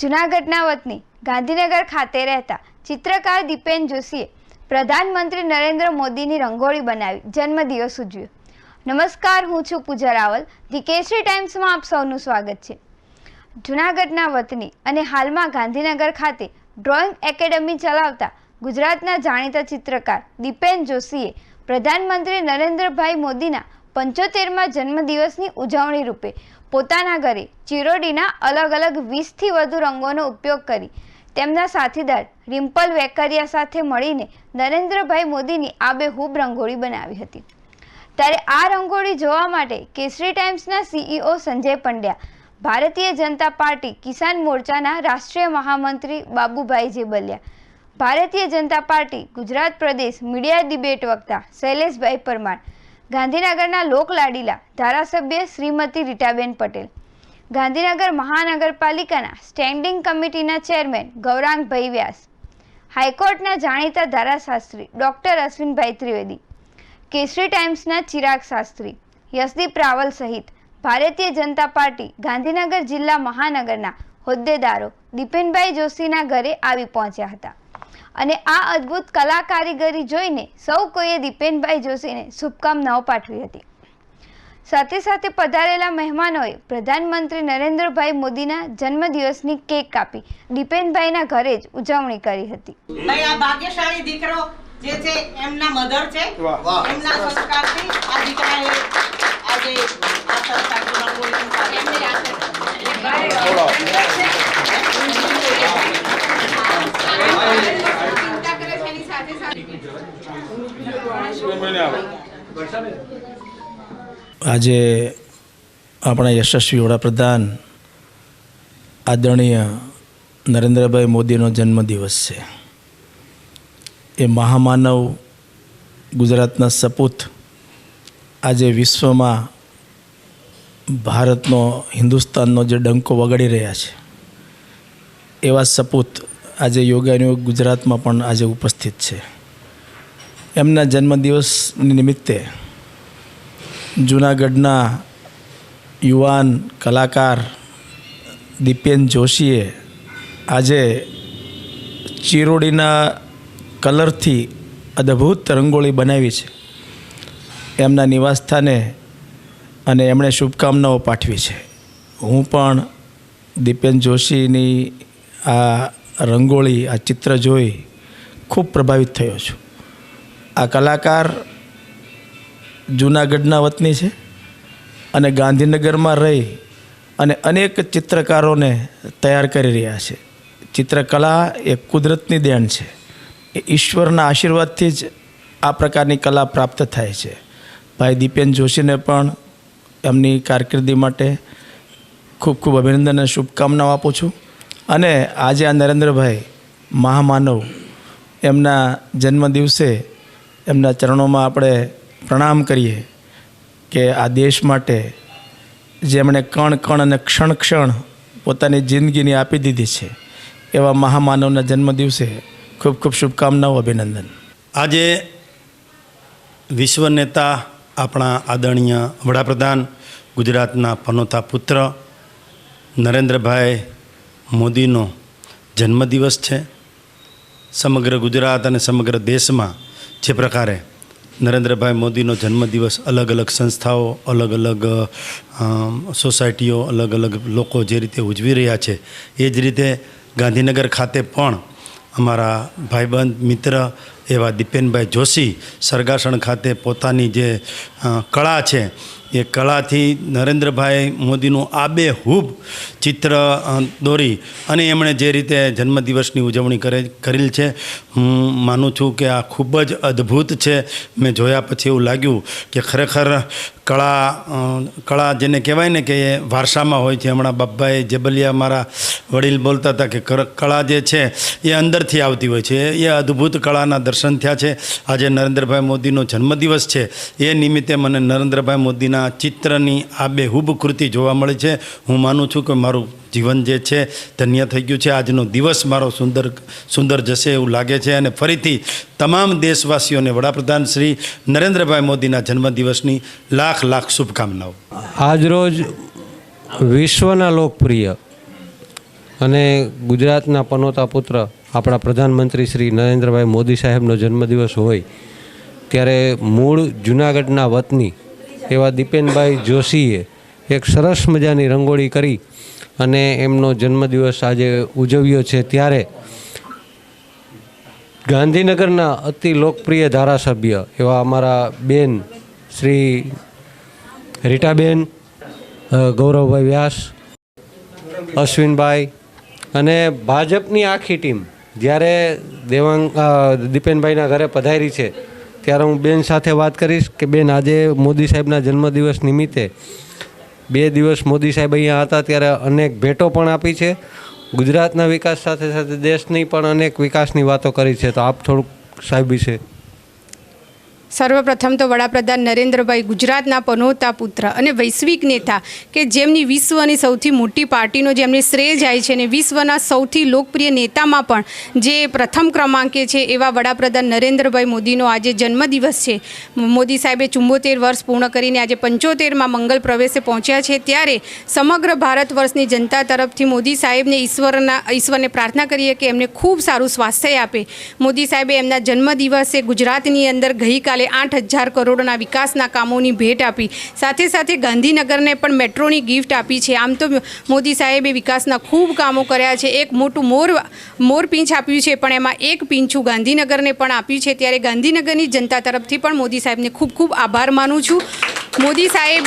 જૂનાગઢના વતની ગાંધીનગર ખાતે રહેતા ચિત્રકાર દીપેન જોશીએ પ્રધાનમંત્રી નરેન્દ્ર મોદીની રંગોળી બનાવી જન્મદિવસ ઉજવ્યો. નમસ્કાર, હું છું પૂજા રાવલ. ધી કેસરી ટાઈમ્સમાં આપ સૌનું સ્વાગત છે. જૂનાગઢના વતની અને હાલમાં ગાંધીનગર ખાતે ડ્રોઈંગ એકેડમી ચલાવતા ગુજરાતના જાણીતા ચિત્રકાર દીપેન જોશીએ પ્રધાનમંત્રી નરેન્દ્રભાઈ મોદીના પંચોતેરમાં જન્મદિવસની ઉજવણી રૂપે પોતાના ઘરે ચિરોડીના અલગ અલગ વીસથી વધુ રંગોનો ઉપયોગ કરી તેમના સાથીદાર રિમ્પલ વેકરિયા સાથે મળીને નરેન્દ્રભાઈ મોદીની આબેહૂબ રંગોળી બનાવી હતી. ત્યારે આ રંગોળી જોવા માટે કેસરી ટાઈમ્સના સીઈઓ સંજય પંડ્યા, ભારતીય જનતા પાર્ટી કિસાન મોરચાના રાષ્ટ્રીય મહામંત્રી બાબુભાઈ જેબલિયા ભારતીય જનતા પાર્ટી ગુજરાત પ્રદેશ મીડિયા ડિબેટ વક્તા શૈલેષભાઈ પરમાર ગાંધીનગરના લોકલાડીલા ધારાસભ્ય શ્રીમતી રીટાબેન પટેલ. ગાંધીનગર મહાનગરપાલિકાના સ્ટેન્ડિંગ કમિટીના ચેરમેન ગૌરાંગભાઈ વ્યાસ હાઈકોર્ટના જાણીતા ધારાશાસ્ત્રી ડૉક્ટર અશ્વિનભાઈ ત્રિવેદી. કેસરી ટાઈમ્સના ચિરાગ શાસ્ત્રી. યશદીપ રાવલ સહિત ભારતીય જનતા પાર્ટી ગાંધીનગર જિલ્લા મહાનગરના હોદ્દેદારો દીપેનભાઈ જોશીના ઘરે આવી પહોંચ્યા હતા. અને આ અદ્ભુત કલા કારીગરી જોઈને સૌ કોઈએ દીપેનભાઈ જોશીને શુભકામનાઓ પાઠવી હતી. સાથે સાથે પધારેલા મહેમાનોએ પ્રધાનમંત્રી નરેન્દ્રભાઈ મોદીના જન્મદિવસની કેક કાપી દીપેનભાઈના ઘરે જ ઉજવણી કરી હતી. ભાઈ આ ભાગ્યશાળી દીકરો જે છે એમના મધર છે. એમના સંસ્કારથી આ દીકરાએ આજે આપણા યશસ્વી વડાપ્રધાન આદરણીય નરેન્દ્રભાઈ મોદીનો જન્મદિવસ છે. એ મહામાનવ ગુજરાતના સપૂત આજે વિશ્વમાં ભારતનો, હિન્દુસ્તાનનો જે ડંકો વગાડી રહ્યા છે, એવા સપૂત આજે યોગાનુયોગ ગુજરાતમાં પણ આજે ઉપસ્થિત છે. એમના જન્મદિવસ નિમિત્તે જૂનાગઢના યુવાન કલાકાર દીપેન જોશીએ આજે ચિરોડીના કલરથી અદ્ભુત રંગોળી બનાવી છે. એમના નિવાસસ્થાને અને એમણે શુભકામનાઓ પાઠવી છે. હું પણ દીપેન જોશીની આ રંગોળી, આ ચિત્ર જોઈ ખૂબ પ્રભાવિત થયો છું. આ કલાકાર જૂનાગઢના વતની છે અને ગાંધીનગરમાં રહી અને અનેક ચિત્રકારોને તૈયાર કરી રહ્યા છે. ચિત્રકલા એ કુદરતની દેણ છે. એ ઈશ્વરના આશીર્વાદથી જ આ પ્રકારની કલા પ્રાપ્ત થાય છે. ભાઈ દીપેન જોશીને પણ એમની કારકિર્દી માટે ખૂબ ખૂબ અભિનંદન અને શુભકામનાઓ આપું છું. અને આજે આ નરેન્દ્રભાઈ મહામાનવ એમના જન્મદિવસે એમના ચરણોમાં આપણે પ્રણામ કરીએ કે આ દેશ માટે જેમણે કણ કણ અને ક્ષણ ક્ષણ પોતાની જિંદગીની આપી દીધી છે, એવા મહામાનવના જન્મદિવસે ખૂબ ખૂબ શુભકામનાઓ, અભિનંદન. આજે વિશ્વ નેતા આપણા આદરણીય વડાપ્રધાન, ગુજરાતના પનોતા પુત્ર નરેન્દ્રભાઈ મોદીનો જન્મદિવસ છે. સમગ્ર ગુજરાત અને સમગ્ર દેશમાં જે પ્રકારે નરેન્દ્રભાઈ મોદીનો જન્મદિવસ અલગ અલગ સંસ્થાઓ, અલગ અલગ સોસાયટીઓ, અલગ અલગ લોકો જે રીતે ઉજવી રહ્યા છે, એ જ રીતે ગાંધીનગર ખાતે પણ અમારા ભાઈબંધ, મિત્ર એવા દીપેનભાઈ જોશી સરગાસણ ખાતે પોતાની જે કળા છે એ કળાથી નરેન્દ્રભાઈ મોદીનું આબેહૂબ ચિત્ર દોરી અને એમણે જે રીતે જન્મદિવસની ઉજવણી કરે, કરેલ છે. હું માનું છું કે આ ખૂબ જ અદ્ભુત છે. મેં જોયા પછી એવું લાગ્યું કે ખરેખર કળા કળા જેને કહેવાય ને કે એ વારસામાં હોય છે. હમણાં બાપાએ જેબલિયા મારા વડીલ બોલતા હતા કે કળા જે છે એ અંદરથી આવતી હોય છે. એ અદ્ભુત કળાના દર્શન થયા છે. આજે નરેન્દ્રભાઈ મોદીનો જન્મદિવસ છે. એ નિમિત્તે મને નરેન્દ્રભાઈ મોદીના ચિત્રની આ બે હુબ કૃતિ જોવા મળે છે. હું માનું છું કે મારું જીવન જે છે, ધન્ય થઈ ગયું છે. આજનો દિવસ મારો સુંદર સુંદર જશે એવું લાગે છે. અને ફરીથી તમામ દેશવાસીઓને વડાપ્રધાન શ્રી નરેન્દ્રભાઈ મોદીના જન્મદિવસની લાખ લાખ શુભકામનાઓ. આજરોજ વિશ્વના લોકપ્રિય અને ગુજરાતના પનોતા પુત્ર આપણા પ્રધાનમંત્રી શ્રી નરેન્દ્રભાઈ મોદી સાહેબનો જન્મદિવસ હોય, ત્યારે મૂળ જૂનાગઢના વતની એવા દીપેનભાઈ જોશીએ એક સરસ મજાની રંગોળી કરી અને એમનો જન્મદિવસ આજે ઉજવ્યો છે ત્યારે ગાંધીનગરના અતિ લોકપ્રિય ધારાસભ્ય એવા અમારા બેન શ્રી રીટાબેન ગૌરવભાઈ વ્યાસ, અશ્વિનભાઈ અને ભાજપની આખી ટીમ જ્યારે દેવાંગ દીપેનભાઈના ઘરે પધારી છે ત્યારે હું બેન સાથે વાત કરીશ કે બેન આજે મોદી સાહેબના જન્મદિવસ નિમિત્તે બે દિવસ મોદી સાહેબ અહીંયા હતા ત્યારે અનેક ભેટો પણ આપી છે. ગુજરાતના વિકાસ સાથે સાથે દેશની પણ અનેક વિકાસની વાતો કરી છે. તો આપ થોડુંક સાહેબ વિશે સર્વપ્રથમ તો વડાપ્રધાન નરેન્દ્રભાઈ ગુજરાતના પનોતા પુત્ર અને વૈશ્વિક નેતા કે જેમની વિશ્વની સૌથી મોટી પાર્ટીનો જેમને શ્રેય જાય છે અને વિશ્વના સૌથી લોકપ્રિય નેતામાં પણ જે પ્રથમ ક્રમાંકે છે એવા વડાપ્રધાન નરેન્દ્રભાઈ મોદીનો આજે જન્મદિવસ છે. મોદી સાહેબે ચુંબોતેર વર્ષ પૂર્ણ કરીને આજે પંચોતેરમાં મંગલ પ્રવેશે પહોંચ્યા છે. ત્યારે સમગ્ર ભારત વર્ષની જનતા તરફથી મોદી સાહેબને ઈશ્વરના, ઈશ્વરને પ્રાર્થના કરીએ કે એમને ખૂબ સારું સ્વાસ્થ્ય આપે. મોદી સાહેબે એમના જન્મદિવસે ગુજરાતની અંદર ગઈકાલે આઠ હજાર કરોડના વિકાસના કામોની ભેટ આપી. સાથે સાથે ગાંધીનગરને પણ મેટ્રોની ગિફ્ટ આપી છે. આમ તો મોદી સાહેબે વિકાસના ખૂબ કામો કર્યા છે. એક મોટું મોર મોર પીંછ આપ્યું છે, પણ એમાં એક પીંછું ગાંધીનગરને પણ આપ્યું છે. ત્યારે ગાંધીનગરની જનતા તરફથી પણ મોદી સાહેબને ખૂબ ખૂબ આભાર માનું છું. મોદી સાહેબ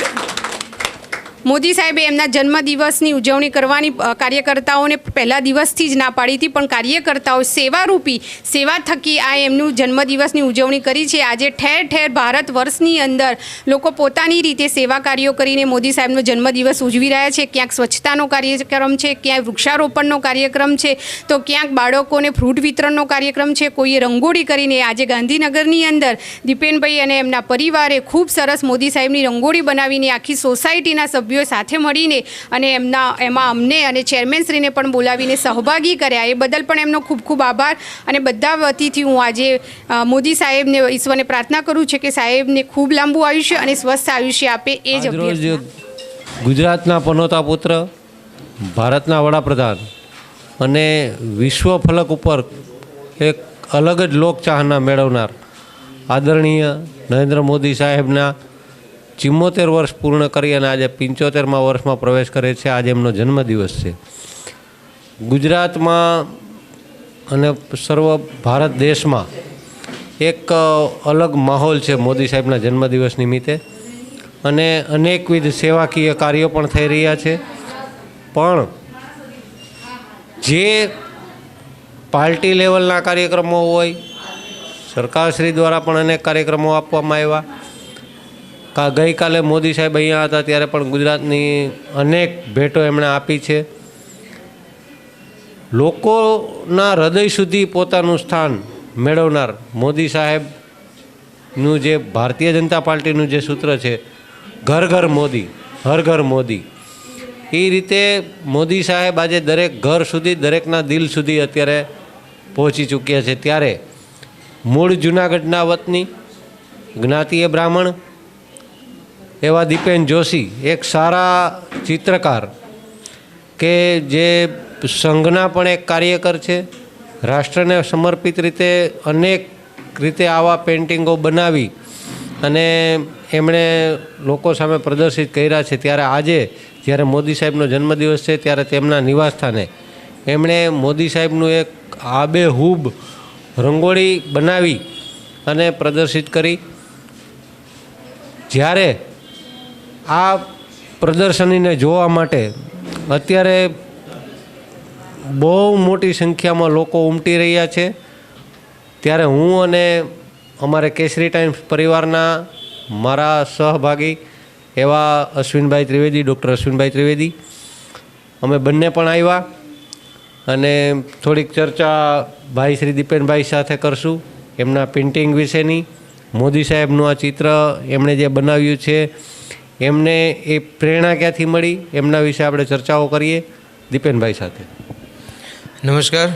મોદી સાહેબે એમના જન્મદિવસની ઉજવણી કરવાની કાર્યકર્તાઓને પહેલા દિવસથી જ ના પાડી હતી, પણ કાર્યકર્તાઓ સેવારૂપી, સેવા થકી આ એમનું જન્મદિવસની ઉજવણી કરી છે. આજે ઠેર ઠેર ભારત વર્ષની અંદર લોકો પોતાની રીતે સેવા કાર્યો કરીને મોદી સાહેબનો જન્મદિવસ ઉજવી રહ્યા છે. ક્યાંક સ્વચ્છતાનો કાર્યક્રમ છે, ક્યાંક વૃક્ષારોપણનો કાર્યક્રમ છે. તો ક્યાંક બાળકોને ફ્રૂટ વિતરણનો કાર્યક્રમ છે. કોઈએ રંગોળી કરીને આજે ગાંધીનગરની અંદર દીપેનભાઈ અને એમના પરિવારે ખૂબ સરસ મોદી સાહેબની રંગોળી બનાવીને આખી સોસાયટીના સભ્યો સાથે મળીને અને એમના એમાં અમને અને ચેરમેનશ્રીને પણ બોલાવીને સહભાગી કર્યા. એ બદલ પણ એમનો ખૂબ ખૂબ આભાર. અને બધા વતીથી હું આજે મોદી સાહેબને ઈશ્વરને પ્રાર્થના કરું છું કે સાહેબને ખૂબ લાંબુ આયુષ્ય અને સ્વસ્થ આયુષ્ય આપે એ જ ગુજરાતના પનોતા પુત્ર ભારતના વડાપ્રધાન અને વિશ્વ ફલક ઉપર એક અલગ જ લોકચાહના મેળવનાર આદરણીય નરેન્દ્ર મોદી સાહેબના ચિમ્મોતેર વર્ષ પૂર્ણ કરી અને આજે પંચોતેરમાં વર્ષમાં પ્રવેશ કરે છે. આજે એમનો જન્મદિવસ છે. ગુજરાતમાં અને સર્વ ભારત દેશમાં એક અલગ માહોલ છે મોદી સાહેબના જન્મદિવસ નિમિત્તે. અને અનેકવિધ સેવાકીય કાર્યો પણ થઈ રહ્યા છે. પણ જે પાર્ટી લેવલના કાર્યક્રમો હોય, સરકારશ્રી દ્વારા પણ અનેક કાર્યક્રમો આપવામાં આવ્યા. કા ગઈકાલે મોદી સાહેબ અહીંયા હતા ત્યારે પણ ગુજરાતની અનેક ભેટો એમણે આપી છે. લોકોના હૃદય સુધી પોતાનું સ્થાન મેળવનાર મોદી સાહેબનું જે ભારતીય જનતા પાર્ટીનું જે સૂત્ર છે, ઘર ઘર મોદી, હર ઘર મોદી. એ રીતે મોદી સાહેબ આજે દરેક ઘર સુધી, દરેકના દિલ સુધી અત્યારે પહોંચી ચૂક્યા છે. ત્યારે મૂળ જૂનાગઢના વતની જ્ઞાતિય બ્રાહ્મણ એવા દીપેન જોશી, એક સારા ચિત્રકાર કે જે સંઘના પણ એક કાર્યકર છે, રાષ્ટ્રને સમર્પિત રીતે અનેક રીતે આવા પેઇન્ટિંગો બનાવી અને એમણે લોકો સામે પ્રદર્શિત કર્યા છે. ત્યારે આજે જ્યારે મોદી સાહેબનો જન્મદિવસ છે, ત્યારે તેમના નિવાસસ્થાને એમણે મોદી સાહેબનું એક આબેહૂબ રંગોળી બનાવી અને પ્રદર્શિત કરી. જ્યારે આ પ્રદર્શનીને જોવા માટે અત્યારે બહુ મોટી સંખ્યામાં લોકો ઉમટી રહ્યા છે. ત્યારે હું અને અમારે કેસરી ટાઈમ્સ પરિવારના મારા સહભાગી એવા અશ્વિનભાઈ ત્રિવેદી, ડૉક્ટર અશ્વિનભાઈ ત્રિવેદી, અમે બંને પણ આવ્યા અને થોડીક ચર્ચા ભાઈ શ્રી દીપેનભાઈ સાથે કરશું. એમના પેઇન્ટિંગ વિશેની. મોદી સાહેબનું આ ચિત્ર એમણે જે બનાવ્યું છે એમને એ પ્રેરણા ક્યાંથી મળી? એમના વિશે આપણે ચર્ચાઓ કરીએ દીપેનભાઈ સાથે. નમસ્કાર.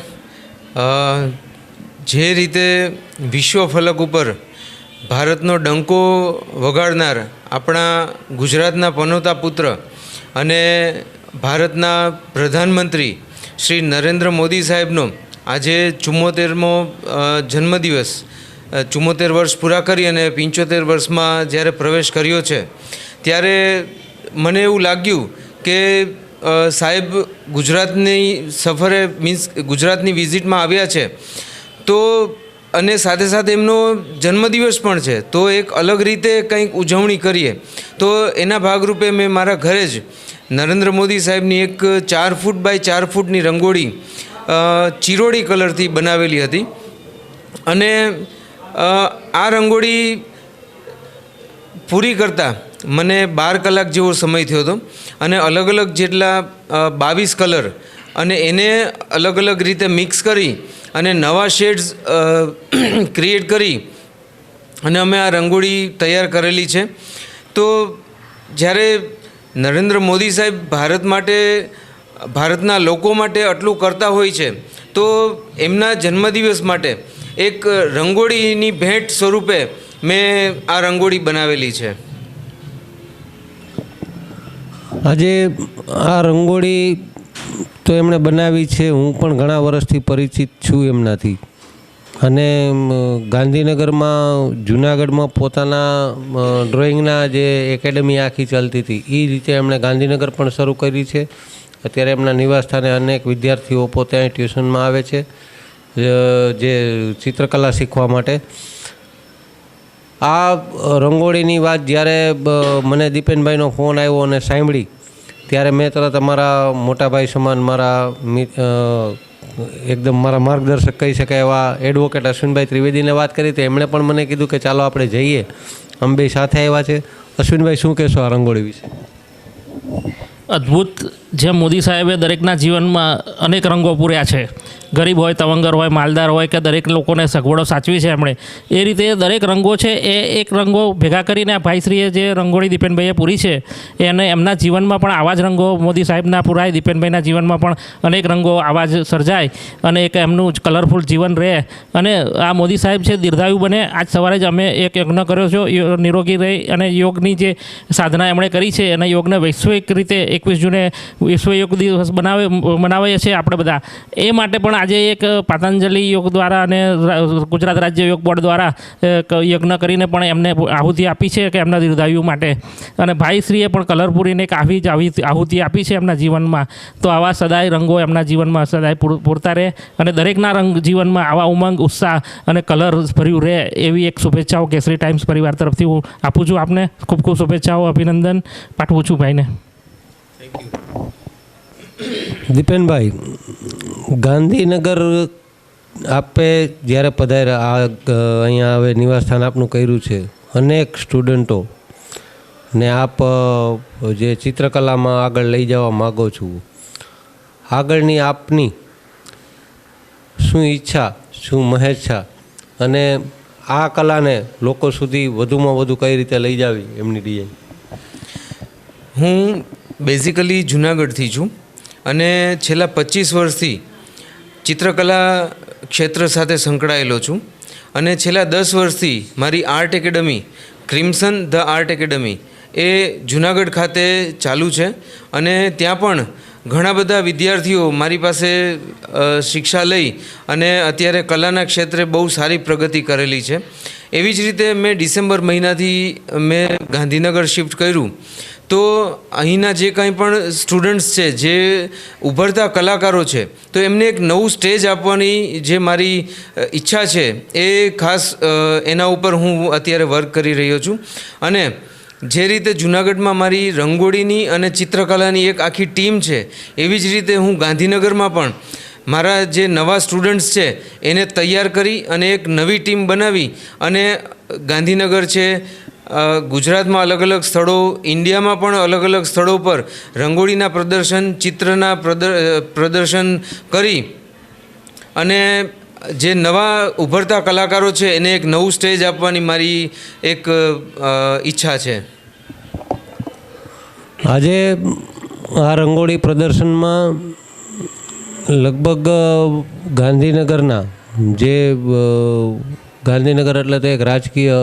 જે રીતે વિશ્વ ફલક ઉપર ભારતનો ડંકો વગાડનાર આપણા ગુજરાતના પનોતા પુત્ર અને ભારતના પ્રધાનમંત્રી શ્રી નરેન્દ્ર મોદી સાહેબનો આજે ચુમ્મોતેરમો જન્મદિવસ ચુમ્મોતેર વર્ષ પૂરા કરી અને પંચોતેર વર્ષમાં જ્યારે પ્રવેશ કર્યો છે ત્યારે મને એવું લાગ્યું કે સાહેબ ગુજરાતની સફરે મીન્સ ગુજરાતની વિઝિટમાં આવ્યા છે, તો અને સાથે સાથે એમનો જન્મદિવસ પણ છે, તો એક અલગ રીતે કંઈક ઉજવણી કરીએ. તો એના ભાગરૂપે મેં મારા ઘરે જ નરેન્દ્ર મોદી સાહેબની એક ચાર ફૂટ બાય ચાર ફૂટની રંગોળી ચિરોડી કલરથી બનાવેલી હતી. અને આ રંગોળી પૂરી કરતાં મને બાર કલાક જેવો સમય થયો હતો અને અલગ અલગ જેટલા બાવીસ કલર અને એને અલગ અલગ રીતે મિક્સ કરી અને નવા શેડ્સ ક્રિએટ કરી અને અમે આ રંગોળી તૈયાર કરેલી છે. તો જ્યારે નરેન્દ્ર મોદી સાહેબ ભારત માટે, ભારતના લોકો માટે આટલું કરતા હોય છે, તો એમના જન્મદિવસ માટે એક રંગોળીની ભેટ સ્વરૂપે મેં આ રંગોળી બનાવેલી છે. આજે આ રંગોળી તો એમણે બનાવી છે, હું પણ ઘણા વર્ષથી પરિચિત છું એમનાથી. અને ગાંધીનગરમાં, જુનાગઢમાં પોતાના ડ્રોઈંગના જે એકેડમી આખી ચાલતી હતી એ રીતે એમણે ગાંધીનગર પણ શરૂ કરી છે. અત્યારે એમના નિવાસસ્થાને અનેક વિદ્યાર્થીઓ પોતે અહીં ટ્યુશનમાં આવે છે જે ચિત્રકલા શીખવા માટે. આ રંગોળીની વાત જ્યારે મને દીપેનભાઈનો ફોન આવ્યો અને સાંભળી, ત્યારે મેં તરત અમારા મોટાભાઈ સમાન મારા એકદમ મારા માર્ગદર્શક કહી શકાય એવા એડવોકેટ અશ્વિનભાઈ ત્રિવેદીને વાત કરી, તો એમણે પણ મને કીધું કે ચાલો આપણે જઈએ. અમે બે સાથે આવ્યા છે. અશ્વિનભાઈ, શું કહેશો આ રંગોળી વિશે? અદ્ભુત. જેમ મોદી સાહેબે દરેકના જીવનમાં અનેક રંગો પૂર્યા છે ગરીબ હોય, તવંગર હોય, માલદાર હોય કે દરેક લોકોને સગવડો સાચવી છે એમણે. એ રીતે દરેક રંગો છે, એ એક રંગો ભેગા કરીને ભાઈશ્રીએ જે રંગોળી દીપેનભાઈએ પૂરી છે એને એમના જીવનમાં પણ આવા જ રંગો મોદી સાહેબના પૂરાય, દીપેનભાઈના જીવનમાં પણ અનેક રંગો આવા જ સર્જાય અને એક એમનું કલરફુલ જીવન રહે. અને આ મોદી સાહેબ છે, દીર્ઘાયુ બને. આજ સવારે જ અમે એક યજ્ઞ કર્યો છે નિરોગી રહી અને યોગની જે સાધના એમણે કરી છે અને યોગને વૈશ્વિક રીતે એકવીસ જૂને વિશ્વ યોગ દિવસ બનાવે મનાવીએ છીએ આપણે બધા. એ માટે પણ આજે એક પાતંજલિ યોગ દ્વારા અને ગુજરાત રાજ્ય યોગ બોર્ડ દ્વારા યજ્ઞ કરીને પણ એમને આહુતિ આપી છે કે એમના દીર્ઘાયુ માટે. અને ભાઈશ્રીએ પણ કલર પૂરીને એક આવી જ આવી આહુતિ આપી છે એમના જીવનમાં. તો આવા સદાય રંગો એમના જીવનમાં સદાય પૂર- પૂરતા રહે અને દરેકના રંગ જીવનમાં આવા ઉમંગ, ઉત્સાહ અને કલર ભર્યું રહે એવી એક શુભેચ્છાઓ કેસરી ટાઈમ્સ પરિવાર તરફથી હું આપું છું આપને. ખૂબ ખૂબ શુભેચ્છાઓ, અભિનંદન. પાઠવું છું ભાઈને. દીપેનભાઈ, ગાંધીનગર આપે જ્યારે પધાર્યા, આ અહીંયા હવે નિવાસસ્થાન આપનું કર્યું છે. અનેક સ્ટુડન્ટો ને આપ જે ચિત્રકલામાં આગળ લઈ જવા માગો છો. આગળની આપની શું ઈચ્છા, શું મહેચ્છા અને આ કલાને લોકો સુધી વધુમાં વધુ કઈ રીતે લઈ જાવી એમની ડિઝાઇન હું બેઝિકલી જુનાગઢથી છું. અને છેલ્લા પચીસ વર્ષથી ચિત્રકલા ક્ષેત્ર સાથે સંકળાયેલો છું. અને છેલ્લા દસ વર્ષથી મારી art academy, crimson the art academy એ જુનાગઢ ખાતે ચાલુ છે. અને ત્યાં પણ ઘણા બધા વિદ્યાર્થીઓ મારી પાસે શિક્ષા લઈ અને અત્યારે કલાના ક્ષેત્રે બહુ સારી પ્રગતિ કરેલી છે. એવી જ રીતે મેં ડિસેમ્બર મહિનાથી મેં ગાંધીનગર શિફ્ટ કર્યું. તો અહીંના જે કંઈ પણ સ્ટુડન્ટ્સ છે, જે ઉભરતા કલાકારો છે, તો એમને એક નવું સ્ટેજ આપવાની જે મારી ઈચ્છા છે, એ ખાસ એના ઉપર હું અત્યારે વર્ક કરી રહ્યો છું. અને જે રીતે જુનાગઢમાં મારી રંગોળીની અને ચિત્રકલાની એક આખી ટીમ છે, એવી જ રીતે હું ગાંધીનગરમાં પણ મારા જે નવા સ્ટુડન્ટ્સ છે, એને તૈયાર કરી અને એક નવી ટીમ બનાવી અને ગાંધીનગર છે ગુજરાતમાં અલગ અલગ સ્થળો, ઇન્ડિયામાં પણ અલગ અલગ સ્થળો પર રંગોળીના પ્રદર્શન, ચિત્રના પ્રદર- પ્રદર્શન કરી અને જે નવા ઉભરતા કલાકારો છે, એને એક નવું સ્ટેજ આપવાની મારી એક ઈચ્છા છે. આજે આ રંગોળી પ્રદર્શનમાં લગભગ ગાંધીનગરના જે ગાંધીનગર એટલે તો એક રાજકીય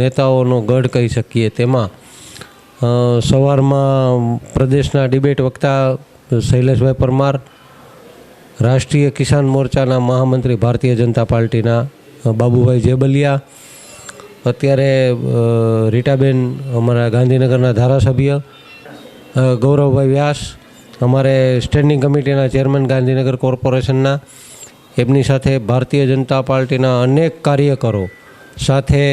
નેતાઓનો ગઢ કહી શકીએ તેમાં. સવારમાં પ્રદેશના ડિબેટ વક્તા શૈલેષભાઈ પરમાર, રાષ્ટ્રીય કિસાન મોરચાના મહામંત્રી ભારતીય જનતા પાર્ટીના બાબુભાઈ જેબલિયા, અત્યારે રીટાબેન અમારા ગાંધીનગરના ધારાસભ્ય ગૌરવભાઈ વ્યાસ, અમારે સ્ટેન્ડિંગ કમિટીના ચેરમેન ગાંધીનગર કોર્પોરેશનના એમની સાથે ભારતીય જનતા પાર્ટીના અનેક કાર્યકરો સાથે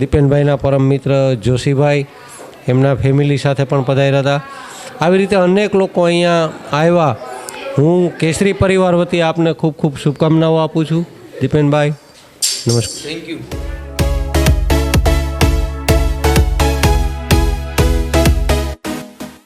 દીપેનભાઈના પરમ મિત્ર જોશીભાઈ, એમના ફેમિલી સાથે પણ પધાર્યા હતા. આવી રીતે અનેક લોકો અહીંયા આવ્યા. હું કેસરી પરિવાર વતી આપને ખૂબ ખૂબ શુભકામનાઓ આપું છું. દીપેનભાઈ, નમસ્કાર. Thank you